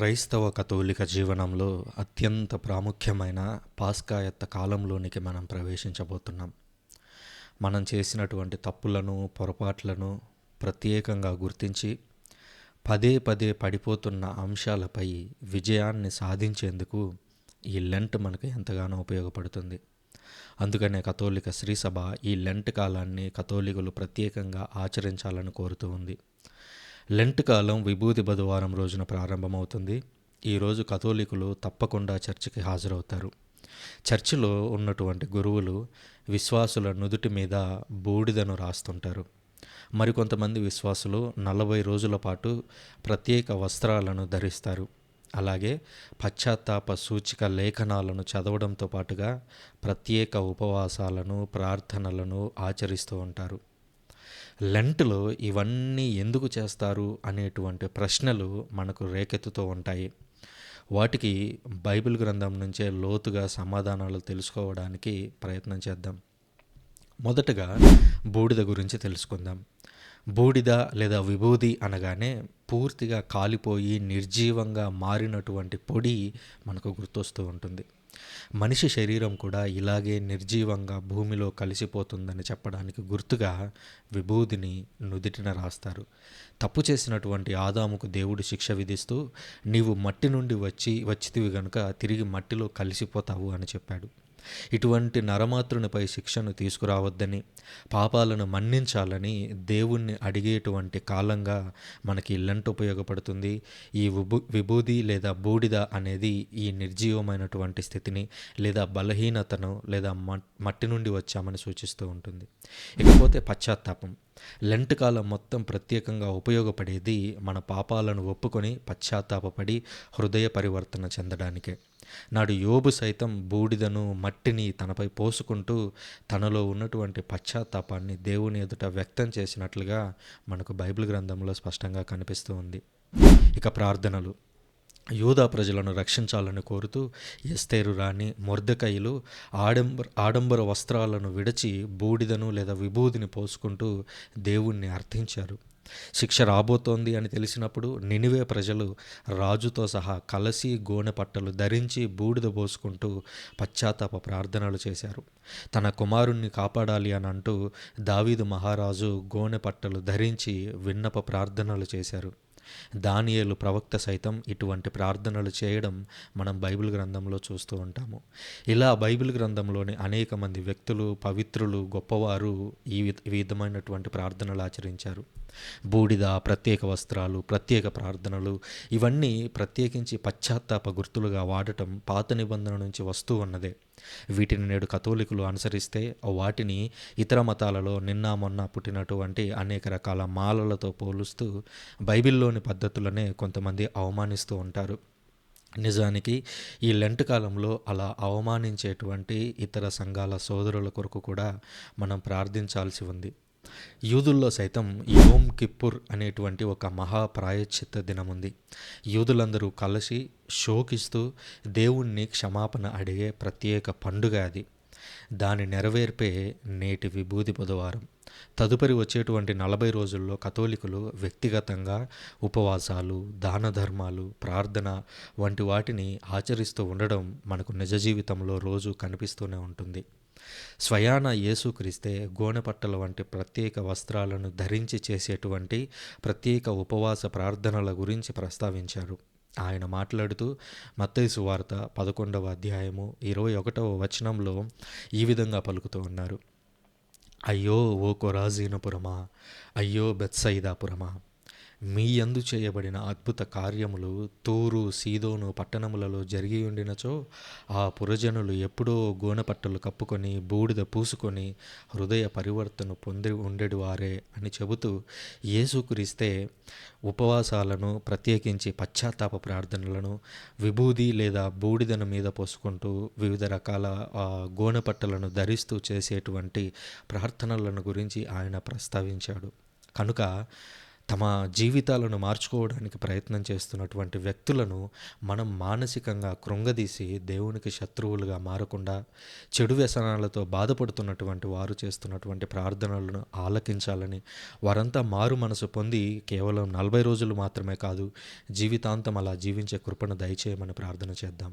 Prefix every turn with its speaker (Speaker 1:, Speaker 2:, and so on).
Speaker 1: క్రైస్తవ కథోలిక జీవనంలో అత్యంత ప్రాముఖ్యమైన పాస్కాయత్త కాలంలోనికి మనం ప్రవేశించబోతున్నాం. మనం చేసినటువంటి తప్పులను పొరపాట్లను ప్రత్యేకంగా గుర్తించి పదే పదే పడిపోతున్న అంశాలపై విజయాన్ని సాధించేందుకు ఈ లెంట్ మనకు ఎంతగానో ఉపయోగపడుతుంది. అందుకనే కథోలిక శ్రీసభ ఈ లెంట్ కాలాన్ని కథోలికులు ప్రత్యేకంగా ఆచరించాలని కోరుతూ ఉంది. లెంట్ కాలం విభూతి బుధవారం రోజున ప్రారంభమవుతుంది. ఈరోజు కథోలికులు తప్పకుండా చర్చికి హాజరవుతారు. చర్చిలో ఉన్నటువంటి గురువులు విశ్వాసుల నుదుటి మీద బూడిదను రాస్తుంటారు. మరికొంతమంది విశ్వాసులు నలభై రోజుల పాటు ప్రత్యేక వస్త్రాలను ధరిస్తారు. అలాగే పశ్చాత్తాప సూచిక లేఖనాలను చదవడంతో పాటుగా ప్రత్యేక ఉపవాసాలను ప్రార్థనలను ఆచరిస్తూ ఉంటారు. లెంట్లో ఇవన్నీ ఎందుకు చేస్తారు అనేటువంటి ప్రశ్నలు మనకు రేకెత్తుతూ ఉంటాయి. వాటికి బైబిల్ గ్రంథం నుంచే లోతుగా సమాధానాలు తెలుసుకోవడానికి ప్రయత్నం చేద్దాం. మొదటగా బూడిద గురించి తెలుసుకుందాం. బూడిద లేదా విభూది అనగానే పూర్తిగా కాలిపోయి నిర్జీవంగా మారినటువంటి పొడి మనకు గుర్తొస్తూ ఉంటుంది. మనిషి శరీరం కూడా ఇలాగే నిర్జీవంగా భూమిలో కలిసిపోతుందని చెప్పడానికి గుర్తుగా విభూదిని నుదిటిన రాస్తారు. తప్పు చేసినటువంటి ఆదాముకు దేవుడు శిక్ష విధిస్తూ నీవు మట్టి నుండి వచ్చి వచ్చితివి గనుక తిరిగి మట్టిలో కలిసిపోతావు అని చెప్పాడు. ఇటువంటి నరమాతృనిపై శిక్షను తీసుకురావద్దని పాపాలను మన్నించాలని దేవుణ్ణి అడిగేటువంటి కాలంగా మనకి లెంట్ ఉపయోగపడుతుంది. ఈ విభూ విభూది లేదా బూడిద అనేది ఈ నిర్జీవమైనటువంటి స్థితిని లేదా బలహీనతను లేదా మట్టి నుండి వచ్చామని సూచిస్తూ ఉంటుంది. ఇకపోతే పశ్చాత్తాపం. లెంట్ కాలం మొత్తం ప్రత్యేకంగా ఉపయోగపడేది మన పాపాలను ఒప్పుకొని పశ్చాత్తాపపడి హృదయ పరివర్తన చెందడానికే. నాడు యోబు సైతం బూడిదను మట్టిని తనపై పోసుకుంటూ తనలో ఉన్నటువంటి పశ్చాత్తాపాన్ని దేవుని ఎదుట వ్యక్తం చేసినట్లుగా మనకు బైబిల్ గ్రంథంలో స్పష్టంగా కనిపిస్తూ ఉంది. ఇక ప్రార్థనలు. యూదా ప్రజలను రక్షించాలని కోరుతూ ఎస్తేరు రాణి మొర్దకైలు ఆడంబర ఆడంబర వస్త్రాలను విడిచి బూడిదను లేదా విభూదిని పోసుకుంటూ దేవుణ్ణి అర్థించారు. శిక్ష రాబోతోంది అని తెలిసినప్పుడు నినివే ప్రజలు రాజుతో సహా కలసి గోనె పట్టలు ధరించి బూడిద పోసుకుంటూ పశ్చాత్తాప ప్రార్థనలు చేశారు. తన కుమారుణ్ణి కాపాడాలి అని అంటూ దావీదు మహారాజు గోనె పట్టలు ధరించి విన్నప ప్రార్థనలు చేశారు. దానియేలు ప్రవక్త సైతం ఇటువంటి ప్రార్థనలు చేయడం మనం బైబిల్ గ్రంథంలో చూస్తూ ఉంటాము. ఇలా బైబిల్ గ్రంథంలోని అనేక మంది వ్యక్తులు పవిత్రులు గొప్పవారు ఈ విధమైనటువంటి ప్రార్థనలు ఆచరించారు. బూడిద ప్రత్యేక వస్త్రాలు ప్రత్యేక ప్రార్థనలు ఇవన్నీ ప్రత్యేకించి పశ్చాత్తాప గుర్తులుగా వాడటం పాత నిబంధన నుంచి వస్తూ ఉన్నదే. వీటిని నేడు కథోలికులు అనుసరిస్తే వాటిని ఇతర మతాలలో నిన్న మొన్న పుట్టినటువంటి అనేక రకాల మాలలతో పోలుస్తూ బైబిల్లోని పద్ధతులనే కొంతమంది అవమానిస్తూ ఉంటారు. నిజానికి ఈ లెంట్ కాలంలో అలా అవమానించేటువంటి ఇతర సంఘాల సోదరుల కొరకు కూడా మనం ప్రార్థించాల్సి ఉంది. యూదుల్లో సైతం యోమ్ కిప్పుర్ అనేటువంటి ఒక మహా ప్రాయశ్చిత్త దినం ఉంది యూదులందరూ కలిసి శోకిస్తూ దేవుణ్ణి క్షమాపణ అడిగే ప్రత్యేక పండుగ అది. దాని నెరవేర్పే నేటి విభూతి బుధవారం. తదుపరి వచ్చేటువంటి నలభై రోజుల్లో కథోలికులు వ్యక్తిగతంగా ఉపవాసాలు దాన ధర్మాలు ప్రార్థన వంటి వాటిని ఆచరిస్తూ ఉండడం మనకు నిజ జీవితంలో రోజు కనిపిస్తూనే ఉంటుంది. స్వయాన యేసుక్రీస్తే గోనెపట్టల వంటి ప్రత్యేక వస్త్రాలను ధరించి చేసేటువంటి ప్రత్యేక ఉపవాస ప్రార్థనల గురించి ప్రస్తావించారు. ఆయన మాట్లాడుతూ మత్తైసు వార్త పదకొండవ అధ్యాయము ఇరవై ఒకటవ వచనంలో ఈ విధంగా పలుకుతూ ఉన్నారు. అయ్యో ఓ కొరాజీనపురమా అయ్యో బెత్సైదాపురమా మీ యందు చేయబడిన అద్భుత కార్యములు తూరు సీదోను పట్టణములలో జరిగి ఉండినచో ఆ పురజనులు ఎప్పుడో గోనెపట్టలు కప్పుకొని బూడిద పూసుకొని హృదయ పరివర్తన పొంది ఉండేడు వారే అని చెబుతూ యేసుకురిస్తే ఉపవాసాలను ప్రత్యేకించి పశ్చాత్తాప ప్రార్థనలను విభూది లేదా బూడిదను మీద పోసుకుంటూ వివిధ రకాల గోనెపట్టలను ధరిస్తూ చేసేటువంటి ప్రార్థనలను గురించి ఆయన ప్రస్తావించాడు. కనుక తమ జీవితాలను మార్చుకోవడానికి ప్రయత్నం చేస్తున్నటువంటి వ్యక్తులను మనం మానసికంగా కృంగదీసి దేవునికి శత్రువులుగా మారకుండా చెడు వ్యసనాలతో బాధపడుతున్నటువంటి వారు చేస్తున్నటువంటి ప్రార్థనలను ఆలకించాలని వారంతా మారు మనసు పొంది కేవలం నలభై రోజులు మాత్రమే కాదు జీవితాంతం అలా జీవించే కృపను దయచేయమని ప్రార్థన చేద్దాం.